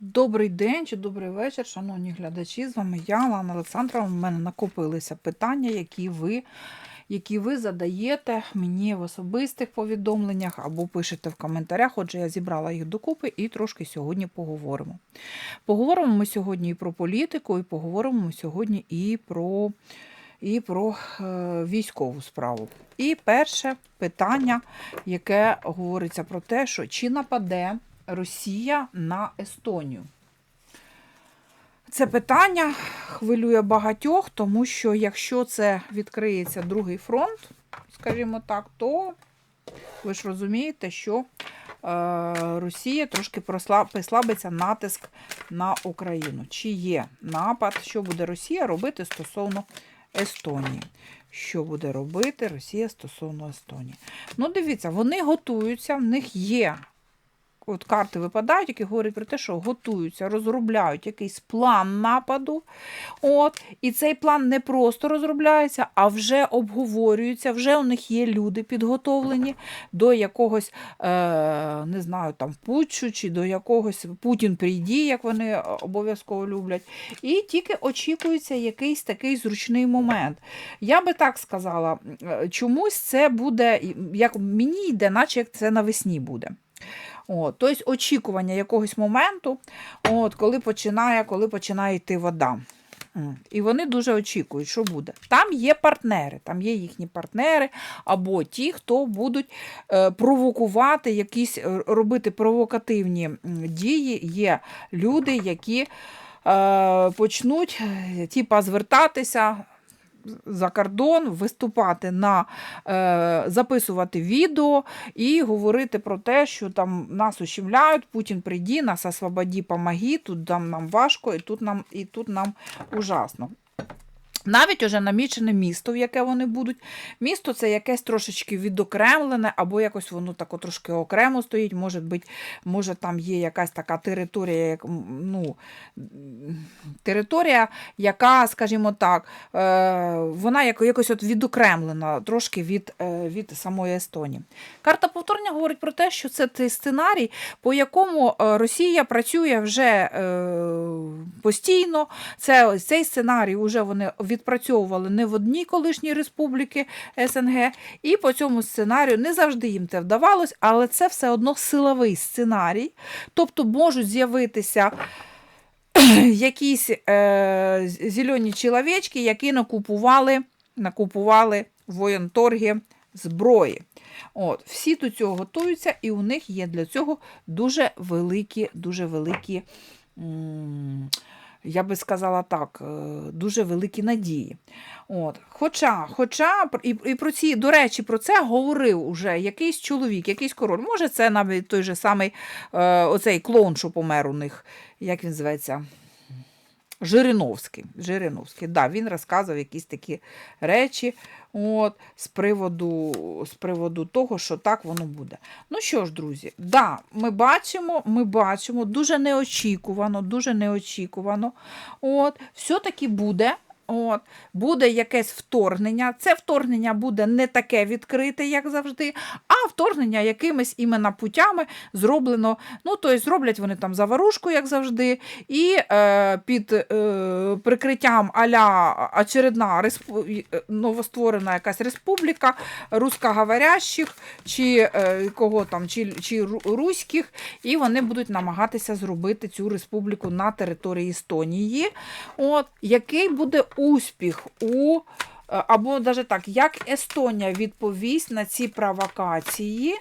Добрий день чи добрий вечір, шановні глядачі. З вами я, Лана Олександрова. У мене накопилися питання, які ви, які ви задаєте мені в особистих повідомленнях або пишете в коментарях. Отже, я зібрала їх докупи і трошки сьогодні поговоримо. Поговоримо ми сьогодні і про політику, і поговоримо ми сьогодні і про, і про е, військову справу. І перше питання, яке говориться про те, що чи нападе Росія на Естонію. Це питання хвилює багатьох, тому що якщо це відкриється другий фронт, скажімо так, то ви ж розумієте, що е, Росія трошки послабиться натиск на Україну. Чи є напад, що буде Росія робити стосовно Естонії? Що буде робити Росія стосовно Естонії? Ну, дивіться, вони готуються, в них є от карти випадають, які говорять про те, що готуються, розробляють якийсь план нападу. От, і цей план не просто розробляється, а вже обговорюється, вже у них є люди підготовлені до якогось, е, не знаю, там путчу чи до якогось Путін прийді, як вони е, обов'язково люблять. І тільки очікується якийсь такий зручний момент. Я би так сказала, е, чомусь це буде, як мені йде, наче як це навесні буде. От, тобто очікування якогось моменту, от, коли починає, коли починає йти вода. І вони дуже очікують, що буде. Там є партнери, там є їхні партнери, або ті, хто будуть е, провокувати, якісь е, робити провокативні дії. Є люди, які е, почнуть типа, звертатися за кордон, виступати на е, записувати відео і говорити про те, що там нас ущемляють, Путін прийді, нас освободі, помоги, тут там нам важко, і тут нам, і тут нам ужасно. Навіть уже намічене місто, в яке вони будуть. Місто це якесь трошечки відокремлене, або якось воно тако трошки окремо стоїть. Може бути, може там є якась така територія, як, ну, територія, яка, скажімо так, е, вона якось от відокремлена трошки від, е, від самої Естонії. Карта повторення говорить про те, що це той сценарій, по якому е, Росія працює вже постійно. Це цей сценарій вже вони відпрацьовували не в одній колишній республіки СНГ, і по цьому сценарію не завжди їм це вдавалось, але це все одно силовий сценарій. Тобто можуть з'явитися якісь е, зелені чоловічки, які накупували, накупували в воєнторгі зброї. От, всі до цього готуються, і у них є для цього дуже великі, дуже великі, м, я би сказала так, е, дуже великі надії. От. Хоча, хоча і, і про ці, до речі, про це говорив уже якийсь чоловік, якийсь король. Може, це навіть той же самий е, оцей клоун, що помер у них, як він зветься? Жириновський. Жириновський. Да, він розказував якісь такі речі от, з, приводу, з приводу того, що так воно буде. Ну що ж, друзі, да, ми бачимо, ми бачимо, дуже неочікувано, дуже неочікувано. От, все-таки буде. От, буде якесь вторгнення. Це вторгнення буде не таке відкрите, як завжди, а вторгнення якимись іменно путями зроблено. Ну, тобто зроблять вони там заварушку, як завжди, і е, під е, прикриттям аля очередна респу... е, новостворена якась республіка русскоговорящих, чи е, кого там, чи, чи руських, і вони будуть намагатися зробити цю республіку на території Естонії. От, який буде успіх у. е, Або навіть так, як Естонія відповість на ці провокації?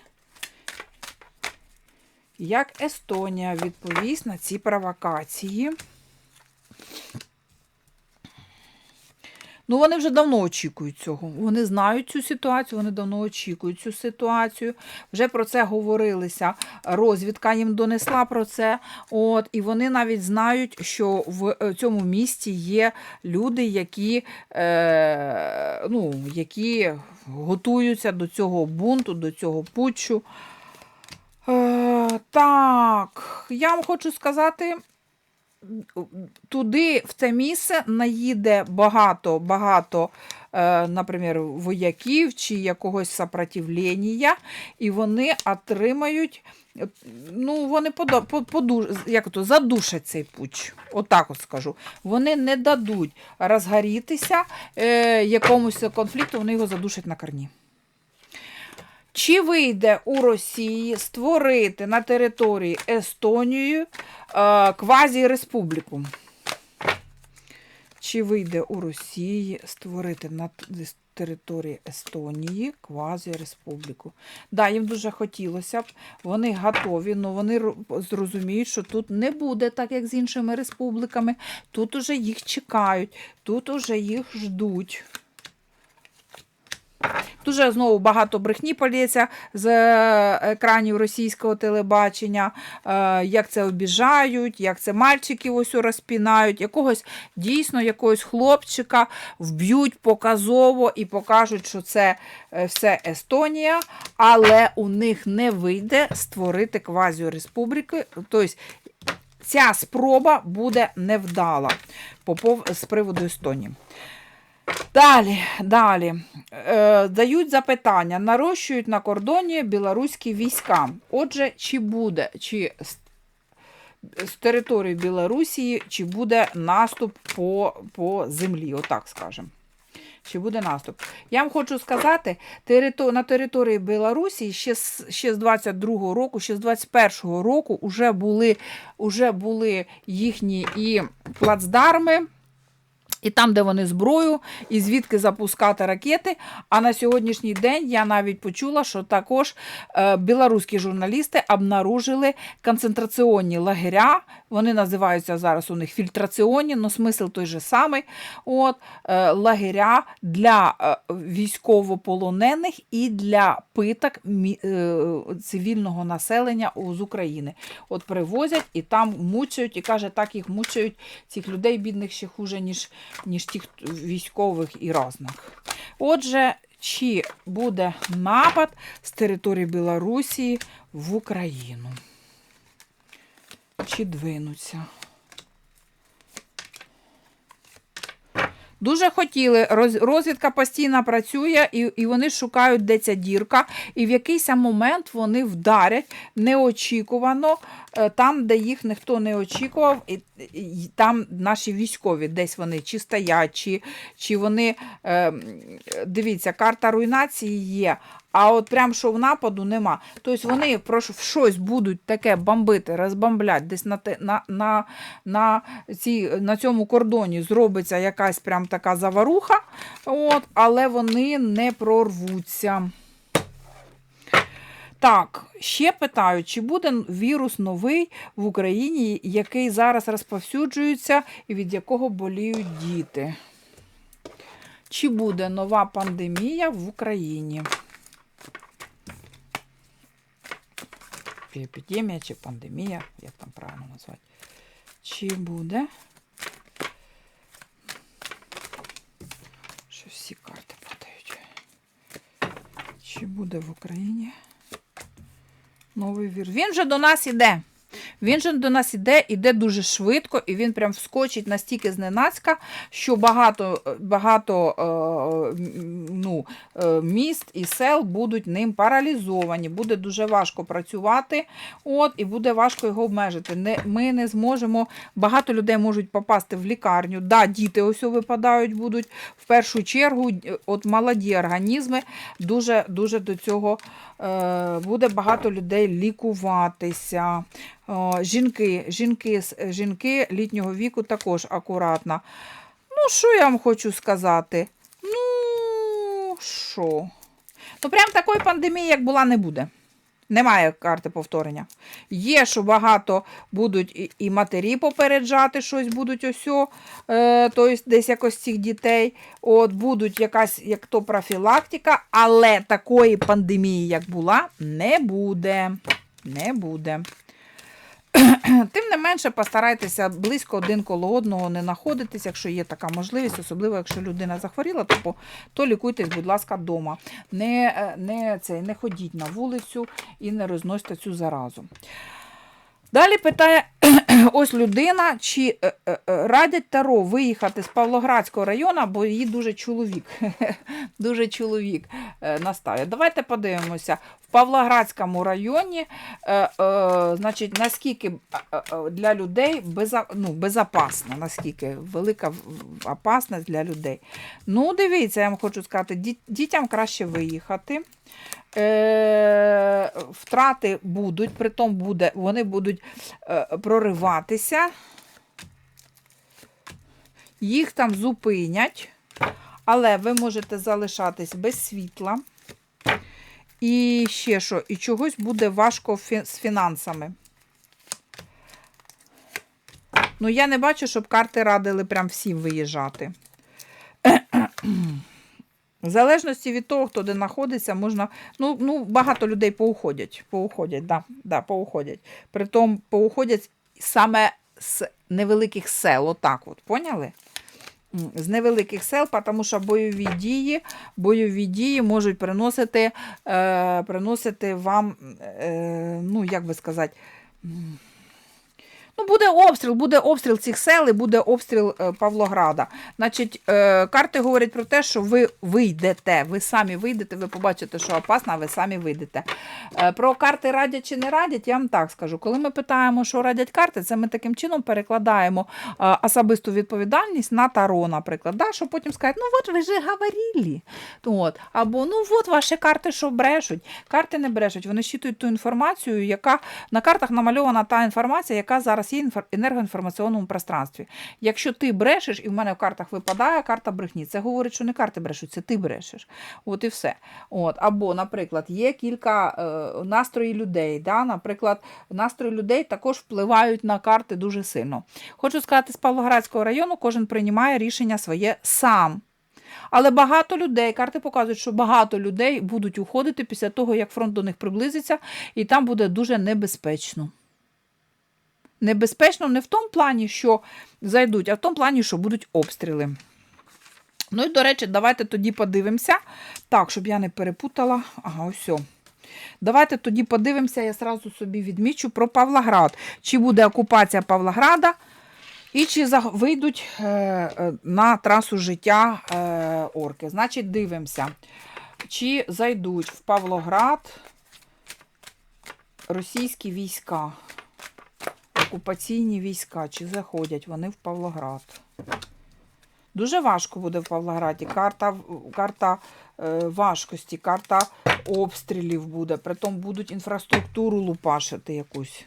Як Естонія відповість на ці провокації? Ну, вони вже давно очікують цього. Вони знають цю ситуацію, вони давно очікують цю ситуацію. Вже про це говорилися. Розвідка їм донесла про це. От, і вони навіть знають, що в е, цьому місті є люди, які, е, ну, які готуються до цього бунту, до цього путчу. Е, так, я вам хочу сказати, туди, в це місце, наїде багато, багато, е, наприклад, вояків чи якогось сопротивлення, і вони отримають Ну, вони пода, по, поду, як то, задушать цей пуч. Отак от скажу. Вони не дадуть розгорітися е, якомусь конфлікту, вони його задушать на корні. Чи вийде у Росії створити на території Естонії е, квазі-республіку? Чи вийде у Росії створити на території Естонії квазі-республіку? Да, їм дуже хотілося б, вони готові, але вони зрозуміють, що тут не буде так, як з іншими республіками. Тут уже їх чекають, тут уже їх ждуть. Дуже знову багато брехні полється з е, екранів російського телебачення, е, як це обіжають, як це мальчиків ось розпінають, якогось дійсно якогось хлопчика вб'ють показово і покажуть, що це е, все Естонія, але у них не вийде створити квазіореспубліки. Тобто ця спроба буде невдала з приводу Естонії. Далі, далі. Е, дають запитання, нарощують на кордоні білоруські війська. Отже, чи буде, чи з, території Білорусі, чи буде наступ по, по землі, отак скажемо. Чи буде наступ? Я вам хочу сказати, на території Білорусі ще з, ще з 22-го року, ще з 21-го року вже були, уже були їхні і плацдарми, і там, де вони зброю, і звідки запускати ракети. А на сьогоднішній день я навіть почула, що також е, білоруські журналісти обнаружили концентраційні лагеря. Вони називаються зараз у них фільтраційні, але смисл той же самий. От, е, лагеря для е, військовополонених і для питок цивільного населення з України. От привозять і там мучають, і каже, так їх мучають цих людей, бідних ще хуже, ніж, ніж тих військових і разних. Отже, чи буде напад з території Білорусі в Україну? Чи двинуться? Дуже хотіли, розвідка постійно працює, і, і вони шукають, де ця дірка, і в якийсь момент вони вдарять неочікувано е, там, де їх ніхто не очікував, і, там наші військові, десь вони чи стоять, чи, вони. Е, дивіться, карта руйнації є. А от прям що в нападу нема. Тобто вони про в щось будуть таке бомбити, розбомблять, десь на, на, на, на, цій, на цьому кордоні зробиться якась прям така заваруха, от, але вони не прорвуться. Так, ще питають, чи буде вірус новий в Україні, який зараз розповсюджується і від якого боліють діти? Чи буде нова пандемія в Україні? Епідемія, чи пандемія, як там правильно назвати? Чи буде? Що всі карти падають. Чи буде в Україні новий вірус? Він же до нас іде. Він же до нас іде, іде дуже швидко, і він прям вскочить настільки зненацька, що багато, багато е, ну, е, міст і сел будуть ним паралізовані. Буде дуже важко працювати, от, і буде важко його обмежити. Не, ми не зможемо, багато людей можуть попасти в лікарню. Да, діти ось випадають будуть. В першу чергу, от молоді організми дуже, дуже до цього буде багато людей лікуватися. Жінки, жінки, жінки літнього віку також акуратно. Ну, що я вам хочу сказати? Ну, що? Ну, прям такої пандемії, як була, не буде. Немає карти повторення. Є, що багато будуть і, матері попереджати щось будуть ось, е, тобто десь якось цих дітей. От будуть якась як то профілактика, але такої пандемії, як була, не буде. Не буде. Тим не менше, постарайтеся близько один коло одного не знаходитись, якщо є така можливість, особливо якщо людина захворіла, то, то лікуйтесь, будь ласка, вдома. Не, е, не, цей, не ходіть на вулицю і не розносьте цю заразу. Далі питає ось людина, чи е, е, радять Таро виїхати з Павлоградського району, бо її дуже чоловік. дуже чоловік наставить. Давайте подивимося. Павлоградському районі, е, е, значить, наскільки е, е, для людей беза, ну, безопасно, наскільки велика опасність для людей. Ну, дивіться, я вам хочу сказати, дітям краще виїхати. Е, втрати будуть, притом буде, вони будуть е, прориватися. Їх там зупинять, але ви можете залишатись без світла. І ще що, і чогось буде важко з фінансами. Ну, я не бачу, щоб карти радили прям всім виїжджати. В залежності від того, хто де знаходиться, можна. Ну, ну багато людей поуходять. Поуходять, да, да, поуходять. Притом поуходять саме з невеликих сел. Отак от, поняли? З невеликих сел, тому що бойові дії, бойові дії можуть приносити, е, приносити вам, е, ну, як би сказати, Ну, буде обстріл, буде обстріл цих сел і буде обстріл е, Павлограда. Значить, е, карти говорять про те, що ви вийдете, ви самі вийдете, ви побачите, що опасно, а ви самі вийдете. Е, про карти радять чи не радять, я вам так скажу. Коли ми питаємо, що радять карти, це ми таким чином перекладаємо особисту відповідальність на таро, наприклад. Да, що потім скажуть, ну от ви ж говорили. От. Або ну от ваші карти, що брешуть. Карти не брешуть, вони щитують ту інформацію, яка на картах намальована та інформація, яка зараз є енергоінформаційному пространстві. Якщо ти брешеш, і в мене в картах випадає карта брехні, це говорить, що не карти брешуть, це ти брешеш. От і все. От. Або, наприклад, є кілька е, настроїв людей. Да? Наприклад, настрої людей також впливають на карти дуже сильно. Хочу сказати, з Павлоградського району кожен приймає рішення своє сам. Але багато людей, карти показують, що багато людей будуть уходити після того, як фронт до них приблизиться, і там буде дуже небезпечно. Небезпечно не в тому плані, що зайдуть, а в тому плані, що будуть обстріли. Ну і, до речі, давайте тоді подивимося. Так, щоб я не перепутала. Ага, ось. Давайте тоді подивимося, я сразу собі відмічу про Павлоград. Чи буде окупація Павлограда, і чи вийдуть е, е, на трасу життя е, орки. Значить, дивимося, чи зайдуть в Павлоград російські війська, окупаційні війська, чи заходять вони в Павлоград. Дуже важко буде в Павлограді. Карта, карта е, важкості, карта обстрілів буде. Притом будуть інфраструктуру лупашити якусь.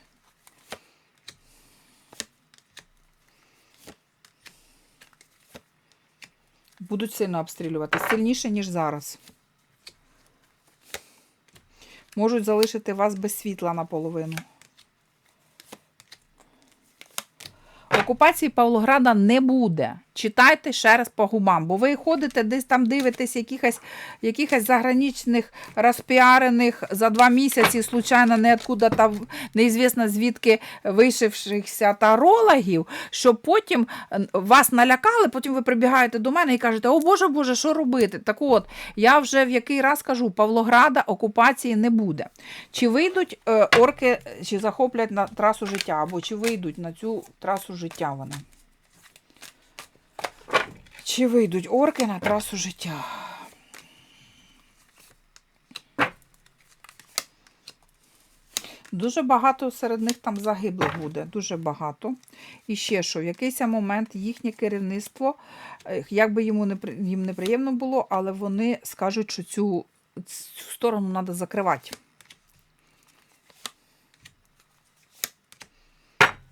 Будуть сильно обстрілювати. Сильніше, ніж зараз. Можуть залишити вас без світла наполовину. Окупації Павлограда не буде. Читайте ще раз по губам, бо ви ходите десь там дивитесь якихось, якихось заграничних розпіарених за два місяці, случайно неоткуда там неізвісно звідки вийшовшихся тарологів, що потім вас налякали, потім ви прибігаєте до мене і кажете, о Боже Боже, що робити? Так от, я вже в який раз кажу, Павлограда окупації не буде. Чи вийдуть е, орки, чи захоплять на трасу життя, або чи вийдуть на цю трасу життя вони? Чи вийдуть орки на трасу життя? Дуже багато серед них там загиблих буде, дуже багато. І ще що, в якийсь момент їхнє керівництво, як би йому не, їм неприємно було, але вони скажуть, що цю, цю сторону треба закривати.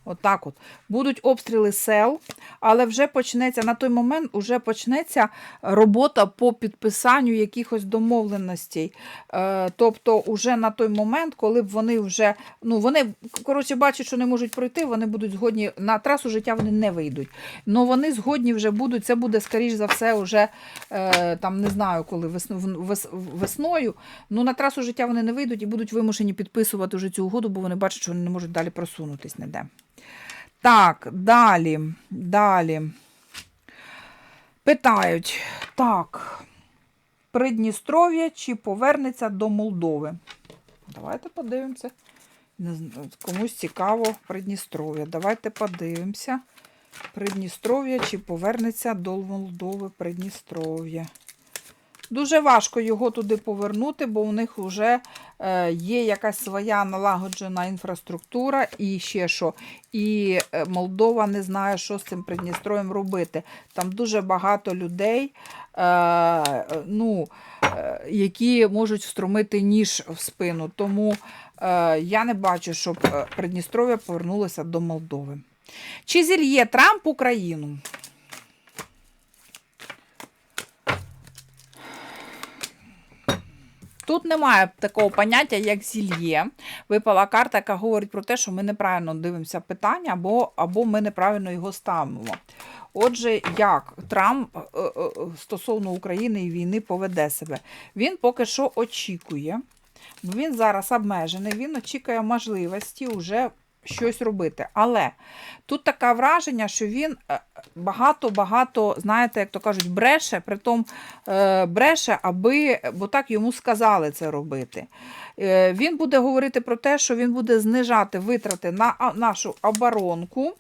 Отак от. Будуть обстріли сел, але вже почнеться на той момент вже почнеться робота по підписанню якихось домовленостей. Е, тобто, уже на той момент, коли б вони вже, ну вони коротше бачать, що не можуть пройти, вони будуть згодні на трасу життя вони не вийдуть. Ну вони згодні вже будуть. Це буде, скоріш за все, вже е, там не знаю, коли весно, вес, весною. Ну на трасу життя вони не вийдуть і будуть вимушені підписувати вже цю угоду, бо вони бачать, що вони не можуть далі просунутись ніде. Так, далі, далі. Питають, так, Придністров'я чи повернеться до Молдови? Давайте подивимося. Комусь цікаво Придністров'я. Давайте подивимося. Придністров'я чи повернеться до Молдови Придністров'я. Дуже важко його туди повернути, бо у них вже е, є якась своя налагоджена інфраструктура і ще що. І е, Молдова не знає, що з цим Придністров'ям робити. Там дуже багато людей, е, ну, які можуть встромити ніж в спину. Тому я не бачу, щоб Придністров'я повернулося до Молдови. Чи зільє Трамп Україну? Тут немає такого поняття, як зільє. Випала карта, яка говорить про те, що ми неправильно дивимося питання, або, або ми неправильно його ставимо. Отже, як Трамп е, е, стосовно України і війни поведе себе? Він поки що очікує, бо він зараз обмежений, він очікує можливості вже щось робити. Але тут таке враження, що він багато-багато, знаєте, як то кажуть, бреше, притом е, бреше, аби, бо так йому сказали це робити. Е, Він буде говорити про те, що він буде знижати витрати на нашу оборонку.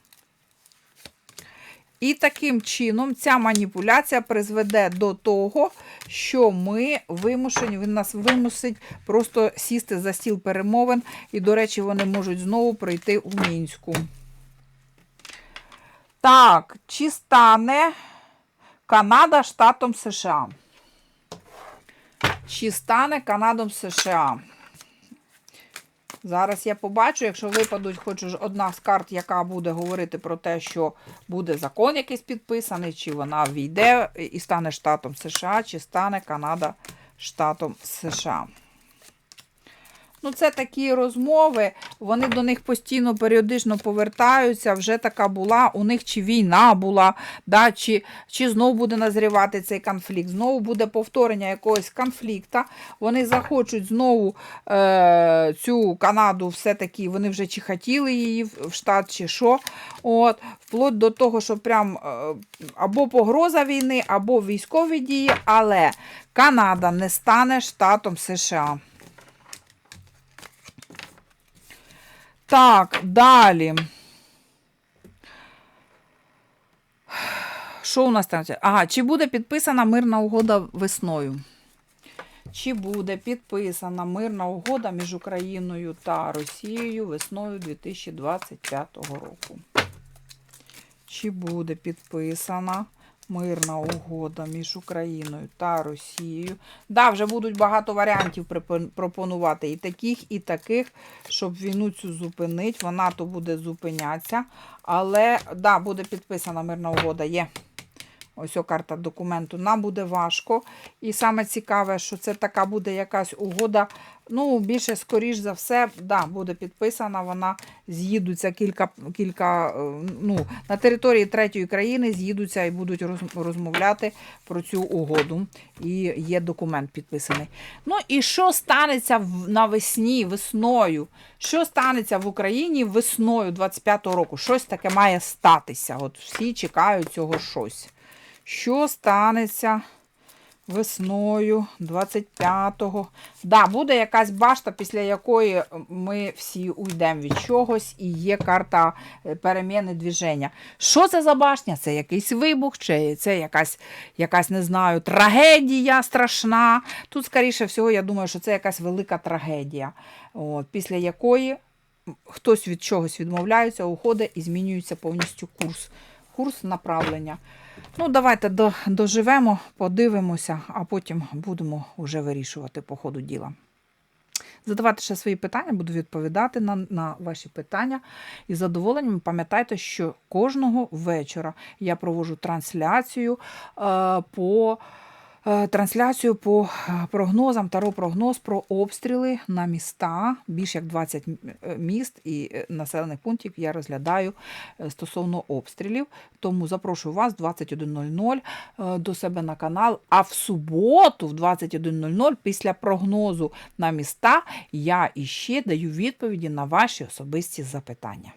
І таким чином ця маніпуляція призведе до того, що ми вимушені, він нас вимусить просто сісти за стіл перемовин, і, до речі, вони можуть знову прийти у Мінську. Так, чи стане Канада штатом США? Чи стане Канадом США? Зараз я побачу, якщо випадуть хоч одна з карт, яка буде говорити про те, що буде закон якийсь підписаний, чи вона війде і стане штатом США, чи стане Канада штатом США. Ну, це такі розмови, вони до них постійно періодично повертаються. Вже така була, у них чи війна була, да, чи чи знову буде назрівати цей конфлікт, знову буде повторення якогось конфлікту. Вони захочуть знову е, цю Канаду, все-таки вони вже чи хотіли її в штат, чи що. От, Вплоть до того, що прям е, або погроза війни, або військові дії, але Канада не стане штатом США. Так, далі. Що у нас там? Ага, чи буде підписана мирна угода весною? Чи буде підписана мирна угода між Україною та Росією весною 2025 року? Чи буде підписана Мирна угода між Україною та Росією. Да, вже будуть багато варіантів пропонувати і таких, і таких, щоб війну цю зупинити. Вона то буде зупинятися. Але, да, буде підписана мирна угода. Є. Ось о карта документу. Нам буде важко. І саме цікаве, що це така буде якась угода. Ну, більше, скоріш за все, да, буде підписана. Вона з'їдуться кілька кілька, е, ну, на території третьої країни з'їдуться і будуть розмовляти про цю угоду. І є документ підписаний. Ну і що станеться навесні, весною? Що станеться в Україні весною 25-го року? Щось таке має статися. От всі чекають цього щось що станеться весною 25-го. Да, буде якась башта, після якої ми всі уйдемо від чогось, і є карта е, переміни движення. Що це за башня? Це якийсь вибух, чи це якась, якась, не знаю, трагедія страшна. Тут, скоріше всього, я думаю, що це якась велика трагедія, от, після якої хтось від чогось відмовляється, уходить і змінюється повністю курс, курс направлення. Ну, давайте доживемо, подивимося, а потім будемо вже вирішувати по ходу діла. Задавайте ще свої питання, буду відповідати на на ваші питання. І з задоволенням пам'ятайте, що кожного вечора я провожу трансляцію е, по. Е, трансляцію по е, прогнозам, таро прогноз про обстріли на міста. Більш як 20 е, міст і населених пунктів я розглядаю стосовно обстрілів. Тому запрошую вас 21.00 до себе на канал. А в суботу, в 21.00, після прогнозу на міста, я іще даю відповіді на ваші особисті запитання.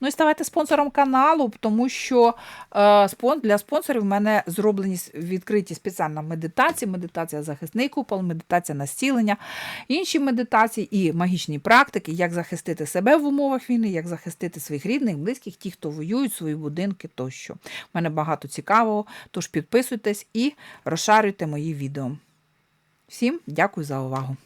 Ну і ставайте спонсором каналу, тому що е, для спонсорів в мене зроблені відкриті спеціальна медитації, медитація захисний купол, медитація на інші медитації і магічні практики, як захистити себе в умовах війни, як захистити своїх рідних, близьких, ті, хто воюють, свої будинки тощо. У мене багато цікавого, тож підписуйтесь і розшарюйте мої відео. Всім дякую за увагу!